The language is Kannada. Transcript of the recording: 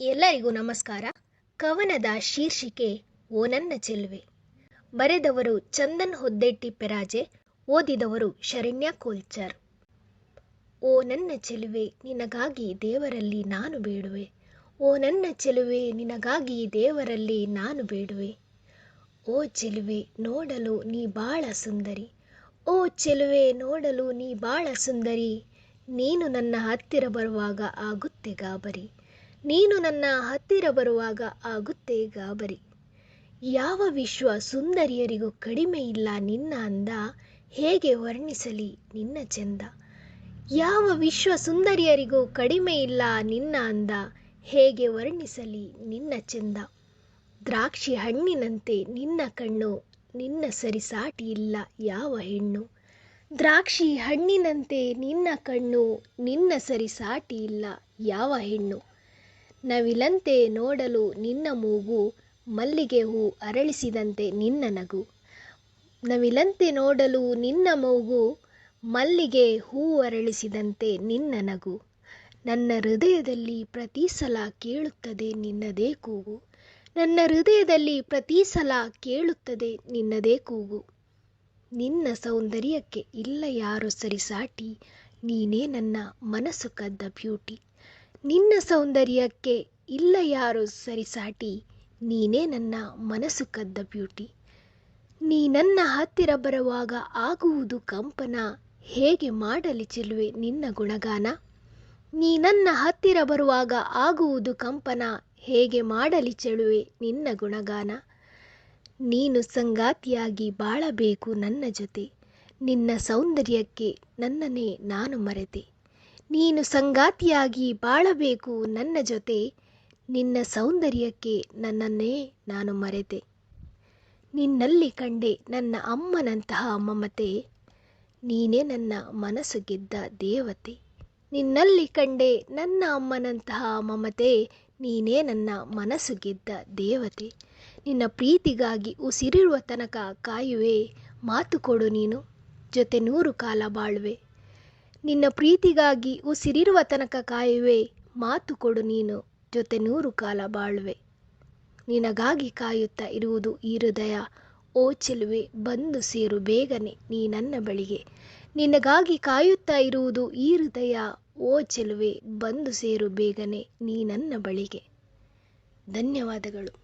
ಎಲ್ಲರಿಗೂ ನಮಸ್ಕಾರ. ಕವನದ ಶೀರ್ಷಿಕೆ, ಓ ನನ್ನ ಚೆಲುವೆ. ಬರೆದವರು ಚಂದನ್ ಹೊದ್ದೆಟ್ಟಿ ಪೆರಾಜೆ, ಓದಿದವರು ಶರಣ್ಯ ಕೋಲ್ಚರ್. ಓ ನನ್ನ ಚೆಲುವೆ, ನಿನಗಾಗಿ ದೇವರಲ್ಲಿ ನಾನು ಬೇಡುವೆ. ಓ ನನ್ನ ಚೆಲುವೆ, ನಿನಗಾಗಿ ದೇವರಲ್ಲಿ ನಾನು ಬೇಡುವೆ. ಓ ಚೆಲುವೆ, ನೋಡಲು ನೀ ಬಾಳ ಸುಂದರಿ. ಓ ಚೆಲುವೆ, ನೋಡಲು ನೀ ಬಾಳ ಸುಂದರಿ. ನೀನು ನನ್ನ ಹತ್ತಿರ ಬರುವಾಗ ಆಗುತ್ತೆ ಗಾಬರಿ ನೀನು ನನ್ನ ಹತ್ತಿರ ಬರುವಾಗ ಆಗುತ್ತೆ ಗಾಬರಿ. ಯಾವ ವಿಶ್ವ ಸುಂದರಿಯರಿಗೂ ಕಡಿಮೆ ಇಲ್ಲ ನಿನ್ನ ಅಂದ, ಹೇಗೆ ವರ್ಣಿಸಲಿ ನಿನ್ನ ಚೆಂದ. ಯಾವ ವಿಶ್ವ ಸುಂದರಿಯರಿಗೂ ಕಡಿಮೆ ಇಲ್ಲ ನಿನ್ನ ಅಂದ, ಹೇಗೆ ವರ್ಣಿಸಲಿ ನಿನ್ನ ಚೆಂದ. ದ್ರಾಕ್ಷಿ ಹಣ್ಣಿನಂತೆ ನಿನ್ನ ಕಣ್ಣು, ನಿನ್ನ ಸರಿಸಾಟಿ ಇಲ್ಲ ಯಾವ ಹೆಣ್ಣು. ದ್ರಾಕ್ಷಿ ಹಣ್ಣಿನಂತೆ ನಿನ್ನ ಕಣ್ಣು, ನಿನ್ನ ಸರಿಸಾಟಿ ಇಲ್ಲ ಯಾವ ಹೆಣ್ಣು. ನವಿಲಂತೆ ನೋಡಲು ನಿನ್ನ ಮೂಗು ಮಲ್ಲಿಗೆ ಹೂ ಅರಳಿಸಿದಂತೆ ನಿನ್ನ ನಗು. ನವಿಲಂತೆ ನೋಡಲು ನಿನ್ನ ಮೂಗು ಮಲ್ಲಿಗೆ ಹೂ ಅರಳಿಸಿದಂತೆ ನಿನ್ನ ನಗು. ನನ್ನ ಹೃದಯದಲ್ಲಿ ಪ್ರತಿ ಸಲ ಕೇಳುತ್ತದೆ ನಿನ್ನದೇ ಕೂಗು. ನನ್ನ ಹೃದಯದಲ್ಲಿ ಪ್ರತಿ ಸಲ ಕೇಳುತ್ತದೆ ನಿನ್ನದೇ ಕೂಗು. ನಿನ್ನ ಸೌಂದರ್ಯಕ್ಕೆ ಇಲ್ಲ ಯಾರು ಸರಿಸಾಟಿ. ನೀನೇ ನನ್ನ ಮನಸ್ಸು ಕದ್ದ ಬ್ಯೂಟಿ. ನಿನ್ನ ಸೌಂದರ್ಯಕ್ಕೆ ಇಲ್ಲ ಯಾರು ಸರಿಸಾಟಿ? ನೀನೇ ನನ್ನ ಮನಸ್ಸು ಕದ್ದ ಬ್ಯೂಟಿ. ನೀ ನನ್ನ ಹತ್ತಿರ ಬರುವಾಗ ಆಗುವುದು ಕಂಪನ. ಹೇಗೆ ಮಾಡಲಿ ಚೆಲುವೆ ನಿನ್ನ ಗುಣಗಾನ? ನೀ ನನ್ನ ಹತ್ತಿರ ಬರುವಾಗ ಆಗುವುದು ಕಂಪನ. ಹೇಗೆ ಮಾಡಲಿ ಚೆಲುವೆ ನಿನ್ನ ಗುಣಗಾನ? ನೀನು ಸಂಗಾತಿಯಾಗಿ ಬಾಳಬೇಕು ನನ್ನ ಜೊತೆ. ನಿನ್ನ ಸೌಂದರ್ಯಕ್ಕೆ ನನ್ನನ್ನೇ ನಾನು ಮರೆತೆ. ನೀನು ಸಂಗಾತಿಯಾಗಿ ಬಾಳಬೇಕು ನನ್ನ ಜೊತೆ. ನಿನ್ನ ಸೌಂದರ್ಯಕ್ಕೆ ನನ್ನನ್ನೇ ನಾನು ಮರೆತೆ. ನಿನ್ನಲ್ಲಿ ಕಂಡೆ ನನ್ನ ಅಮ್ಮನಂತಹ ಮಮತೆ ನೀನೇ ನನ್ನ ಮನಸ್ಸು ಗೆದ್ದ ದೇವತೆ. ನಿನ್ನಲ್ಲಿ ಕಂಡೆ ನನ್ನ ಅಮ್ಮನಂತಹ ಮಮತೆ ನೀನೇ ನನ್ನ ಮನಸ್ಸು ಗೆದ್ದ ದೇವತೆ. ನಿನ್ನ ಪ್ರೀತಿಗಾಗಿ ಉಸಿರಿರುವ ತನಕ ಕಾಯುವೆ. ಮಾತು ಕೊಡು ನೀನು. ಜೊತೆ ನೂರು ಕಾಲ ಬಾಳುವೆ. ನಿನ್ನ ಪ್ರೀತಿಗಾಗಿ ಉಸಿರಿರುವ ತನಕ ಕಾಯುವೆ, ಮಾತು ಕೊಡು ನೀನು, ಜೊತೆ ನೂರು ಕಾಲ ಬಾಳುವೆ. ನಿನಗಾಗಿ ಕಾಯುತ್ತಾ ಇರುವುದು ಈ ಹೃದಯ. ಓ ಚೆಲುವೆ, ಬಂದು ಸೇರು ಬೇಗನೆ ನೀ ನನ್ನ ಬಳಿಗೆ. ನಿನಗಾಗಿ ಕಾಯುತ್ತಾ ಇರುವುದು ಈ ಹೃದಯ. ಓ ಚೆಲುವೆ, ಬಂದು ಸೇರು ಬೇಗನೆ ನೀ ನನ್ನ ಬಳಿಗೆ. ಧನ್ಯವಾದಗಳು.